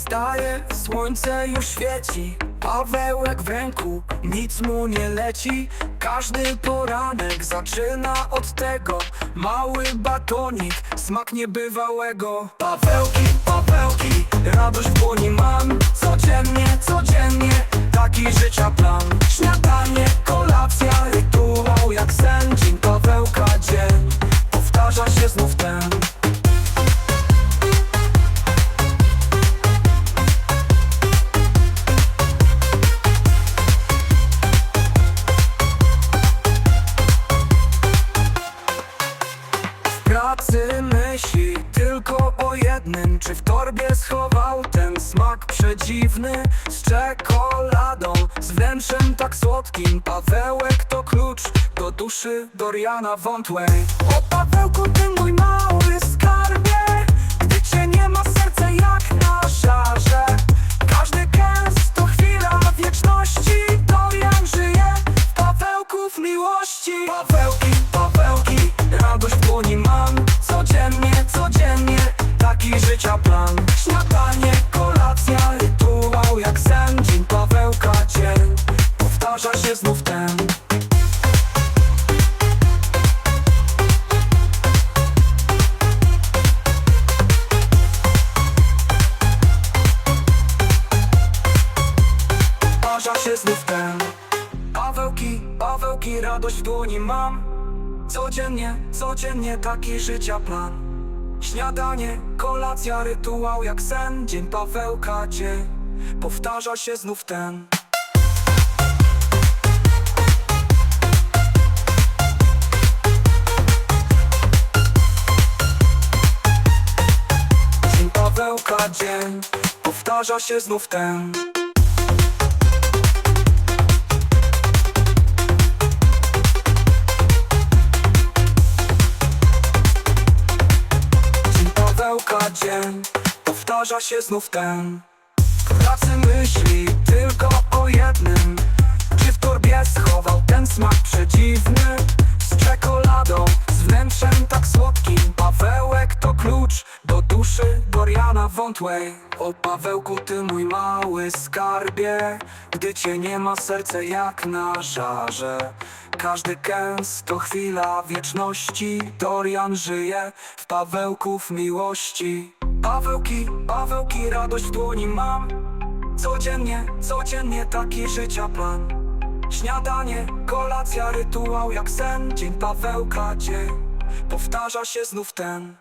wstaje, słońce już świeci Pawełek w ręku, nic mu nie leci. Każdy poranek zaczyna od tego Mały batonik, smak niebywałego. Pawełki, Pawełki, radość w dłoni mam pracy myśli tylko o jednym. Czy w torbie schował ten smak przedziwny? Z czekoladą, z wnętrzem tak słodkim. Pawełek to klucz do duszy Doriana Wątłej. O Pawełku ty mój mały skarbie. Gdy cię nie ma serce jak na szarze znów ten. Pawełki, Pawełki, radość w dłoni mam. Codziennie, codziennie taki życia plan. Śniadanie, kolacja, rytuał jak sen. Dzień Pawełka, dzień. Powtarza się znów ten. Dzień Pawełka, dzień. Powtarza się znów ten Powtarza się znów ten. W pracy myśli tylko o jednym. Czy w torbie schował ten smak przedziwny Z czekoladą, z wnętrzem tak słodkim. Pawełek to klucz do duszy Doriana Wątłej. O Pawełku ty mój mały skarbie Gdy cię nie ma serce jak na żarze. Każdy kęs to chwila wieczności. Dorian żyje w Pawełku w miłości Pawełki, Pawełki, radość w dłoni mam. Codziennie, codziennie taki życia plan. Śniadanie, kolacja, rytuał jak sen. Dzień Pawełka, dzień. Powtarza się znów ten.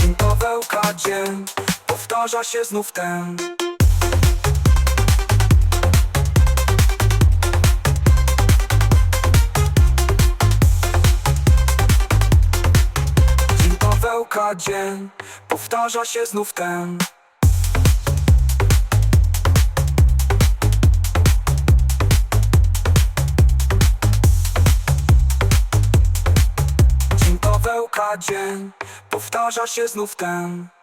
Dzień Pawełka, dzień. Powtarza się znów ten Dzień Powtarza się znów ten. Dzień Pawełka, dzień Powtarza się znów ten